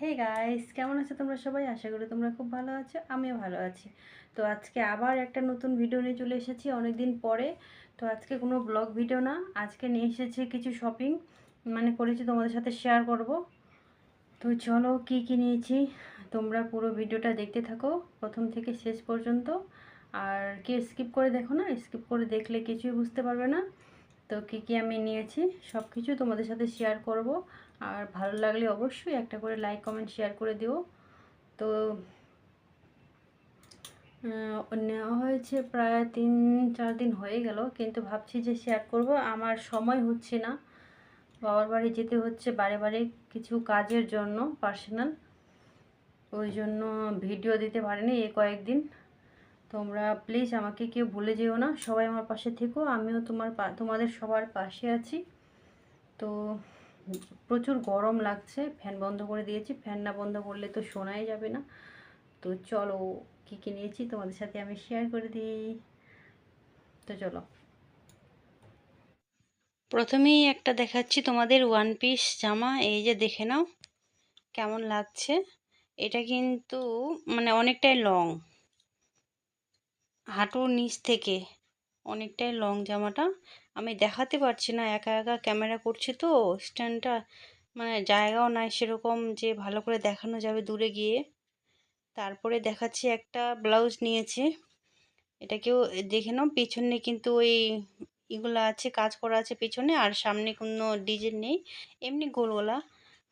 Hey guys কেমন আছো তোমরা সবাই? আশা করি তোমরা খুব ভালো আছো, আমিও ভালো আছি। তো আজকে আবার একটা নতুন ভিডিও নিয়ে চলে এসেছি অনেক দিন পরে। তো আজকে কোনো ব্লগ ভিডিও না, আজকে নিয়ে এসেছি কিছু শপিং মানে করেছি তোমাদের সাথে শেয়ার করব। তো চলো কি কি নিয়েছি, তোমরা পুরো ভিডিওটা দেখতে থাকো, প্রথম থেকে শেষ পর্যন্ত। আর কেউ স্কিপ করে দেখো না স্কিপ করে দেখলে কিছুই বুঝতে পারবে না। তো কী কী আমি নিয়েছি সব কিছু তোমাদের সাথে শেয়ার করব। আর ভালো লাগলে অবশ্যই একটা করে লাইক কমেন্ট শেয়ার করে দিও। তো নেওয়া হয়েছে প্রায় তিন, চার দিন হয়ে গেল, কিন্তু ভাবছি যে শেয়ার করব। আমার সময় হচ্ছে না। বাবার বাড়ি যেতে হচ্ছে বারে বারে কিছু কাজের জন্য পার্সোনাল ওই জন্য ভিডিও দিতে পারিনি এই কয়েকদিন। তোমরা প্লিজ আমাকে কেউ ভুলে যেও না, সবাই আমার পাশে থেকো, আমিও তোমার তোমাদের সবার পাশে আছি। তো প্রচুর গরম লাগছে ফ্যান বন্ধ করে দিয়েছি ফ্যান না বন্ধ করলে তো শোনাই যাবে না। তো চলো, কী কী নিয়েছি তোমাদের সাথে আমি শেয়ার করে দিই। তো চলো। প্রথমেই একটা দেখাচ্ছি তোমাদের ওয়ান পিস জামা, এই যে দেখে নাও, কেমন লাগছে। এটা কিন্তু মানে অনেকটাই লং হাঁটুর নিচ থেকে অনেকটাই লং জামাটা। আমি দেখাতে পারছি না, একা একা ক্যামেরা করছি তো স্ট্যান্ডটা মানে জায়গাও নাই সেরকম যে ভালো করে দেখানো যাবে দূরে গিয়ে। তারপরে দেখাচ্ছি একটা ব্লাউজ নিয়েছে। এটাকেও দেখে নাও, পিছনে কিন্তু ওই এগুলো আছে, কাজ করা আছে পিছনে, আর সামনে কোনো ডিজাইন নেই, এমনি গোলগোলা।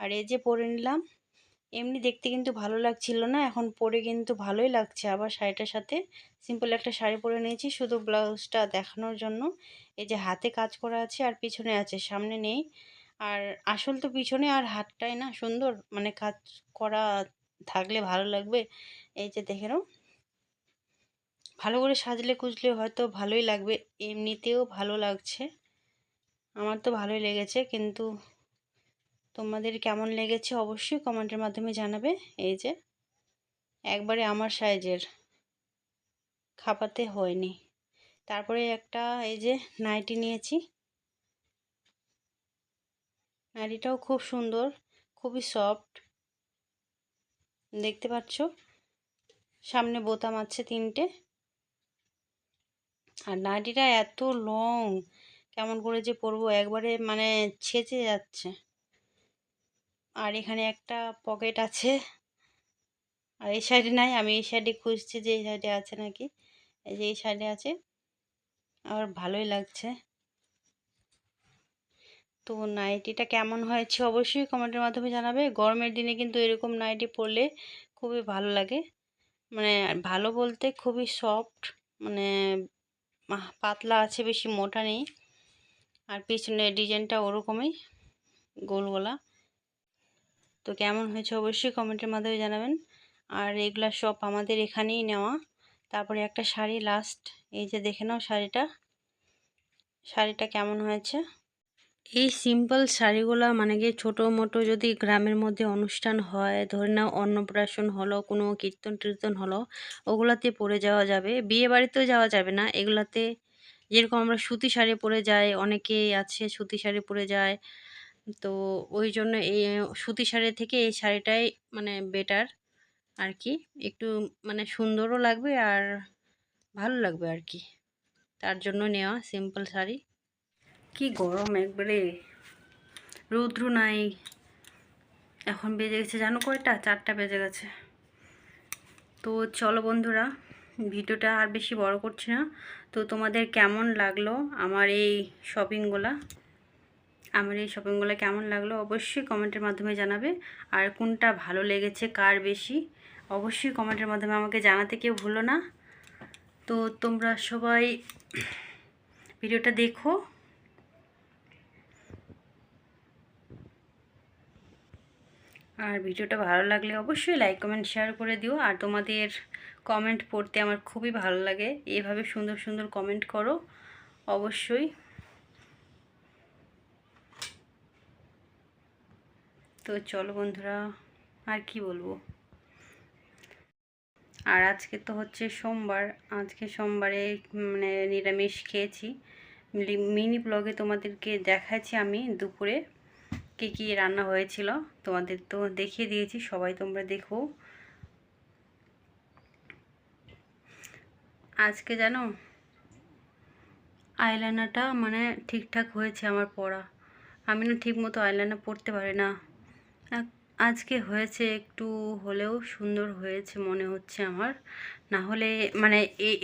আর এই যে পরে নিলাম এমনি দেখতে কিন্তু ভালো লাগছিল না। এখন পরে কিন্তু ভালোই লাগছে। আবার শাড়িটার সাথে সিম্পল একটা শাড়ি পরে নিয়েছি, শুধু ব্লাউজটা দেখানোর জন্য। এই যে হাতে কাজ করা আছে আর পিছনে আছে, সামনে নেই। আর আসল তো পিছনে আর হাতটাই না সুন্দর। মানে কাজ করা থাকলে ভালো লাগবে। এই যে দেখে নাও। ভালো করে সাজলে কুজলে হয়তো ভালোই লাগবে। এমনিতেও ভালো লাগছে। আমার তো ভালোই লেগেছে, কিন্তু তোমাদের কেমন লেগেছে অবশ্যই কমেন্টের মাধ্যমে জানাবে। এই যে, একবারে আমার সাইজের খাপাতে হয়নি। তারপরে একটা এই যে নাইটি নিয়েছি। নাইটিটাও খুব সুন্দর, খুবই সফট। দেখতে পাচ্ছ? সামনে বোতাম আছে তিনটে। আর নাইটিটা এত লং, কেমন করে যে পরবো, একবারে মানে ছেঁচে যাচ্ছে। আর এখানে একটা পকেট আছে। আর এই সাইডে নাই, আমি এই সাইডে খুঁজছি যে এই সাইডে আছে নাকি। এই যে এই সাইডে আছে। আর ভালোই লাগছে। তো নাইটিটা কেমন হয়েছে অবশ্যই কমেন্টের মাধ্যমে জানাবে। গরমের দিনে কিন্তু এরকম নাইটি পরলে খুবই ভালো লাগে। মানে ভালো বলতে খুবই সফট মানে পাতলা আছে, বেশি মোটা নেই। আর পিছনে ডিজাইনটা ওরকমই, গোল গোলা। তো কেমন হয়েছে অবশ্যই কমেন্টের মাধ্যমে জানাবেন। আর এগুলা সব আমাদের এখানেই নেওয়া। তারপরে একটা শাড়ি লাস্ট এই যে দেখে নাও শাড়িটা। শাড়িটা কেমন হয়েছে? এই সিম্পল শাড়িগুলো মানে গিয়ে ছোটো মোটো যদি গ্রামের মধ্যে অনুষ্ঠান হয়, ধরে নাও অন্নপ্রাশন হলো, কোনো কীর্তন টীর্তন হলো, ওগুলাতে পরে যাওয়া যাবে। বিয়ে বাড়িতেও যাওয়া যাবে না। এগুলাতে যেরকম আমরা সুতি শাড়ি পরে যাই, অনেকেই আছে সুতি শাড়ি পরে যায়। তো ওই জন্য এই সুতি শাড়ি থেকে এই শাড়িটাই মানে বেটার আর কি একটু মানে সুন্দরও লাগবে আর ভালো লাগবে আর কি তার জন্য নেওয়া সিম্পল শাড়ি। কি গরম একবারে। রৌদ্র নাই। এখন বেজে গেছে জানো কয়টা? চারটা বেজে গেছে। তো চলো বন্ধুরা, ভিডিওটা আর বেশি বড় করছি না। তো তোমাদের কেমন লাগল আমার এই শপিংগুলা আমার এই শপিংগুলো কেমন লাগল অবশ্যই কমেন্টের মাধ্যমে জানাবে। আর কোনটা ভালো লেগেছে, কার বেশি, অবশ্যই কমেন্টের মাধ্যমে আমাকে জানাতে কেউ ভুলো না। তো তোমরা সবাই ভিডিওটা দেখো। আর ভিডিওটা ভালো লাগলে অবশ্যই লাইক কমেন্ট শেয়ার করে দিও। আর তোমাদের কমেন্ট পড়তে আমার খুবই ভালো লাগে। এভাবে সুন্দর সুন্দর কমেন্ট করো। অবশ্যই। তো চলো বন্ধুরা, আর কি বলব? আর আজকে তো হচ্ছে সোমবার, আজকে সোমবারে মানে নিরামিষ খেয়েছি। মিনি ব্লগে তোমাদেরকে দেখাচ্ছি আমি দুপুরে কি কি রান্না হয়েছিল। তোমাদের তো দেখিয়ে দিয়েছি, সবাই তোমরা দেখো। আজকে জানো আইলাইনারটা মানে ঠিকঠাক হয়েছে আমার পড়া আমি না ঠিক মতো আইলাইনার পরতে পারি না। আজকে হয়েছে, একটু হলেও সুন্দর হয়েছে মনে হচ্ছে আমার। না হলে মানে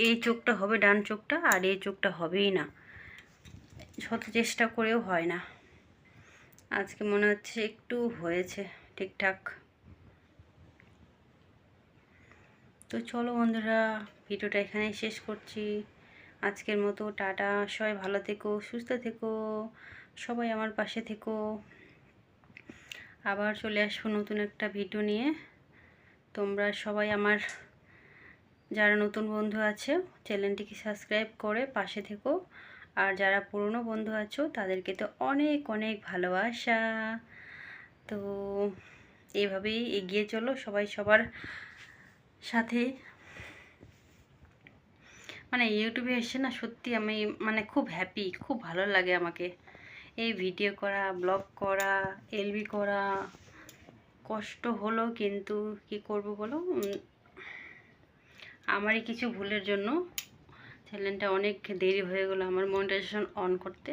এই চোখটা হবে ডান চোখটা, আর এই চোখটা হবেই না। শত চেষ্টা করেও হয় না। আজকে মনে হচ্ছে একটু হয়েছে ঠিকঠাক। তো চলো বন্ধুরা, ভিডিওটা এখানে শেষ করছি। আজকের মতো টাটা, সবাই ভালো থেকো, সুস্থ থেকো, সবাই আমার পাশে থেকো। আবার চলে আসব নতুন একটা ভিডিও নিয়ে। তোমরা সবাই আমার যারা নতুন বন্ধু আছে চ্যানেলটিকে সাবস্ক্রাইব করে পাশে থেকো। আর যারা পুরনো বন্ধু আছো, তাদেরকে তো অনেক অনেক ভালোবাসা। তো এভাবেই এগিয়ে চলো সবাই সবার সাথে। মানে ইউটিউবে এসে না সত্যি আমি মানে খুব হ্যাপি খুব ভালো লাগে আমাকে। এই ভিডিও করা ব্লগ করা এলবি করা, কষ্ট হলো কিন্তু কি করব বলো? আমারই কিছু ভুলের জন্য চ্যানেলটা অনেক দেরি হয়ে গেলো আমার মনিটাইজেশন অন করতে।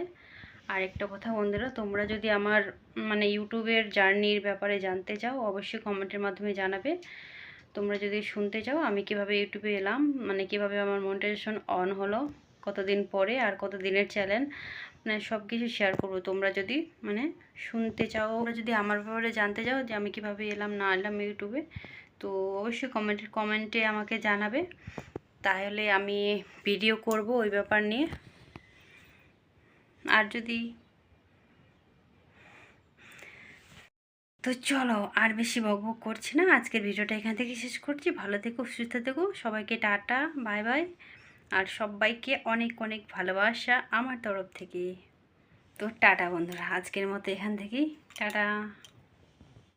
আর একটা কথা বন্ধুরা, তোমরা যদি আমার মানে ইউটিউবের জার্নির ব্যাপারে জানতে চাও, অবশ্যই কমেন্টের মাধ্যমে জানাবে। তোমরা যদি শুনতে চাও, আমি কীভাবে ইউটিউবে এলাম মানে কীভাবে আমার মনিটাইজেশন অন হলো কতদিন পরে আর কত দিনের চ্যানেল মানে সব কিছু শেয়ার করব। তোমরা যদি মানে শুনতে চাও, তোমরা যদি আমার ব্যাপারে জানতে চাও যে আমি কীভাবে এলাম, না এলাম ইউটিউবে, তো অবশ্যই কমেন্ট কমেন্টে আমাকে জানাবে। তাহলে আমি ভিডিও করব ওই ব্যাপার নিয়ে। আর যদি, তো চলো আর বেশি বকবক করছি না। আজকের ভিডিওটা এখান থেকে শেষ করছি। ভালো থেকো, সুস্থ থেকো। সবাইকে টাটা বাই বাই আর সবাইকে অনেক অনেক ভালোবাসা আমার তরফ থেকে তো টাটা বন্ধুরা, আজকের মতো এখান থেকেই। টাটা।